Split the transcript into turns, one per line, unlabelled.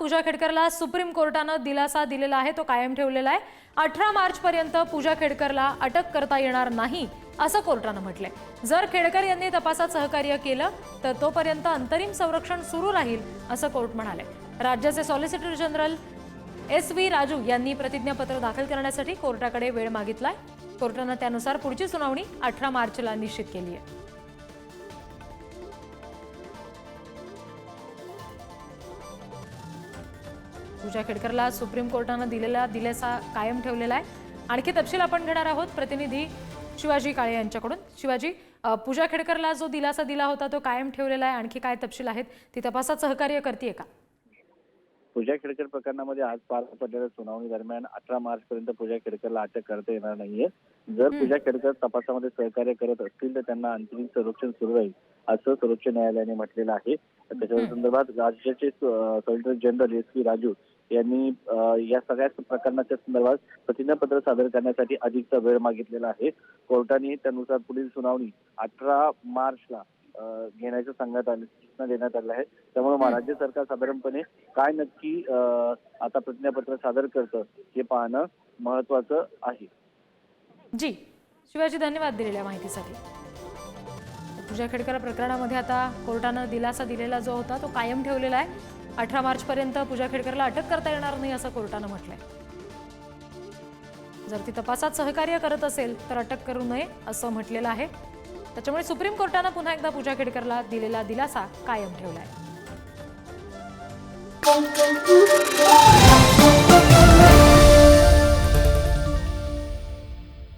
पूजा खेडकरला supreme कोर्टानं दिलासा दिलेला आहे तो कायम ठेवलेला आहे. अठरा मार्च पर्यंत पूजा खेडकरला अटक करता येणार नाही असं कोर्टानं म्हटलंय. जर खेडकर यांनी तपासात सहकार्य केलं तर तोपर्यंत अंतरिम संरक्षण सुरू राहील असं कोर्ट म्हणाले. राज्याचे solicitor general S V Raju यांनी प्रतिज्ञापत्र दाखल करण्यासाठी कोर्टाकडे वेळ मागितलाय. कोर्टानं त्यानुसार पुढची सुनावणी अठरा मार्चला निश्चित केली आहे. पूजा खेडकरला सुप्रीम कोर्टानं दिलेला दिलासा कायम ठेवलेला आहे. आणखी तपशील आपण घेणार आहोत. प्रतिनिधी शिवाजी काळे यांच्याकडून. शिवाजी पूजा खेडकरला जो दिलासा दिला होता तो कायम ठेवलेला आहे. आणखी काय तपशील आहेत? ती तपासात सहकार्य करते का?
पूजा खेडकर प्रकरणामध्ये आज पार पडलेल्या सुनावणी दरम्यान अठरा मार्च पर्यंत पूजा खेडकरला अटक करता येणार नाहीये. जर पूजा खेडकर तपासामध्ये सहकार्य करत असतील तर त्यांना अंतिम संरक्षण सुरू राहील असं सर्वोच्च न्यायालयाने म्हटलेलं आहे. त्याच्या संदर्भात राज्याचे solicitor general S P Raju यांनी या सगळ्या प्रकरणाच्या संदर्भात प्रतिज्ञापत्र सादर करण्यासाठी अधिकचा वेळ मागितलेला आहे. कोर्टाने त्यानुसार पुढील सुनावणी अठरा मार्चला अं, घेण्याचं सांगण्यात आले सूचना देण्यात आल्या आहे त्यामुळे राज्य सरकार साधारणपणे काय नक्की आता प्रतिज्ञापत्र सादर करतं हे पाहणं महत्वाचं आहे.
जी शिवाजी धन्यवाद दिलेल्या माहितीसाठी. पूजा खेडकर प्रकरणामध्ये आता कोर्टानं दिलासा दिलेला जो होता तो कायम ठेवलेला आहे. अठरा मार्च पर्यंत पूजा खेडकरला अटक करता येणार नाही असं कोर्टानं म्हटलंय. जर ती तपासात सहकार्य करत असेल तर अटक करू नये असं म्हटलेलं आहे. त्याच्यामुळे सुप्रीम कोर्टानं पुन्हा एकदा पूजा खेडकरला दिलेला दिलासा कायम ठेवलाय.